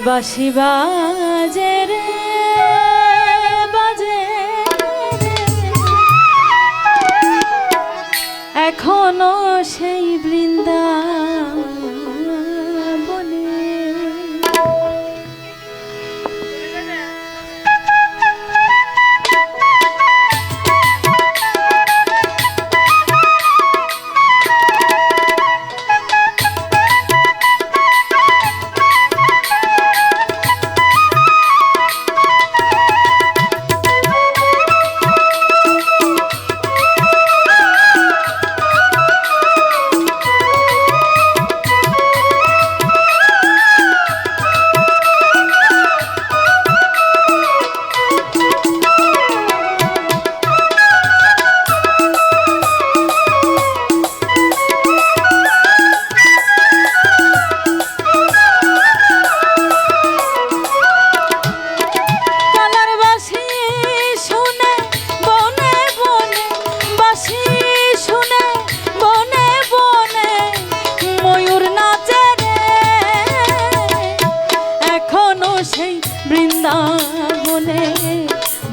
বাঁশি বাজে রে বাজে এখনও সেই বৃন্দাবনে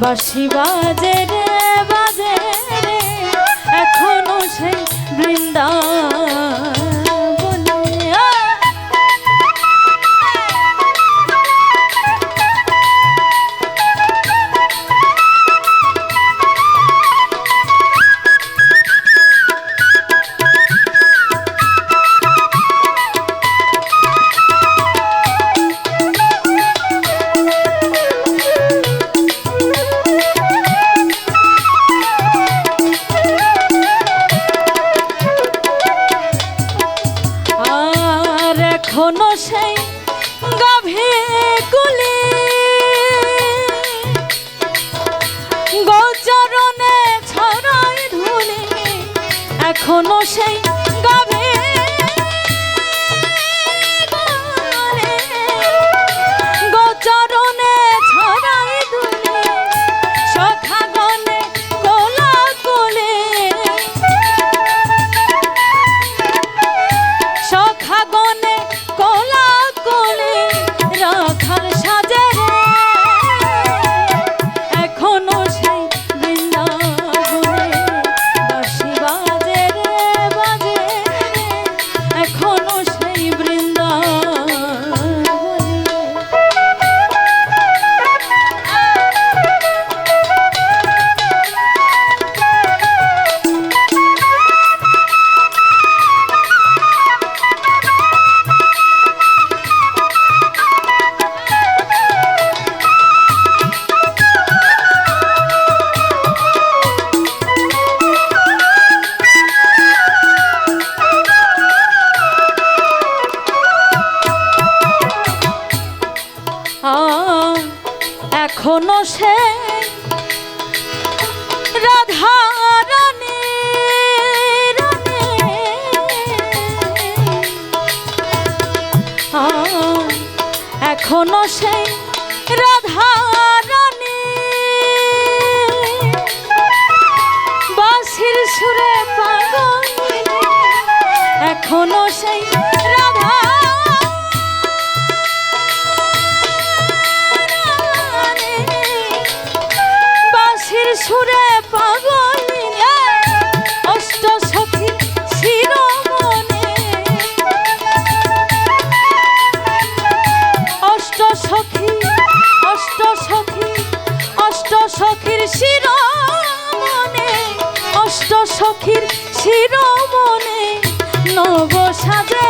বাঁশি বাজে রে বাজে রে। এখনও সেই বৃন্দাবনে সেই গভে কুলে। গোচরণে ছড়াই ধুলে এখনও সেই এখনও সেই রাধা। বাঁশির সুরে সাজে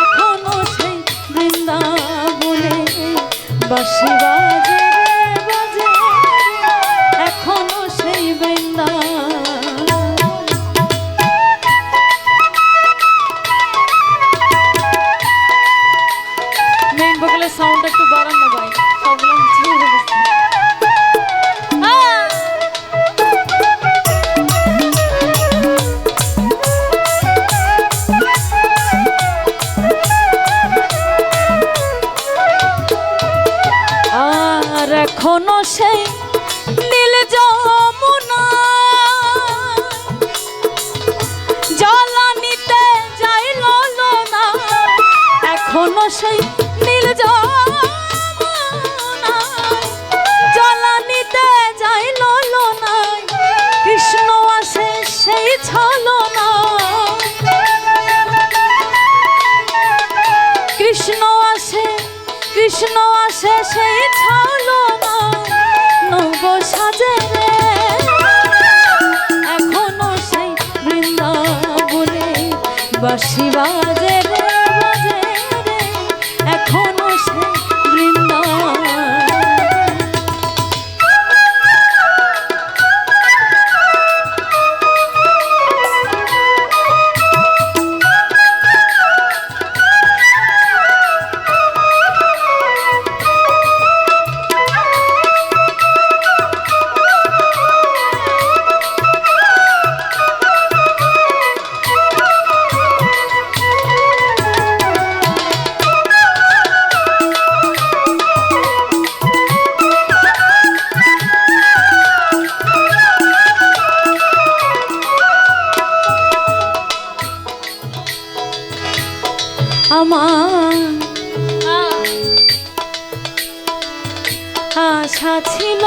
এখনও সেই বৃন্দাবনে বাজে এখনও সেই বৃন্দাবন। সাউন্ড একটু এখনও সেই নীল যমুনা। জলানিতে যাইল না এখনও সেই সাজে আমার আশা ছিল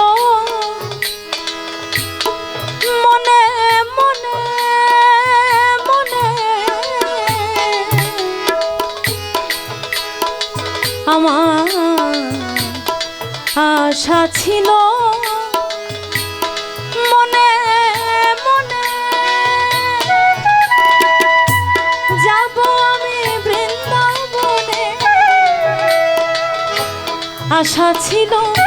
মনে মনে মনে। আমার আশা ছিল আশা ছিল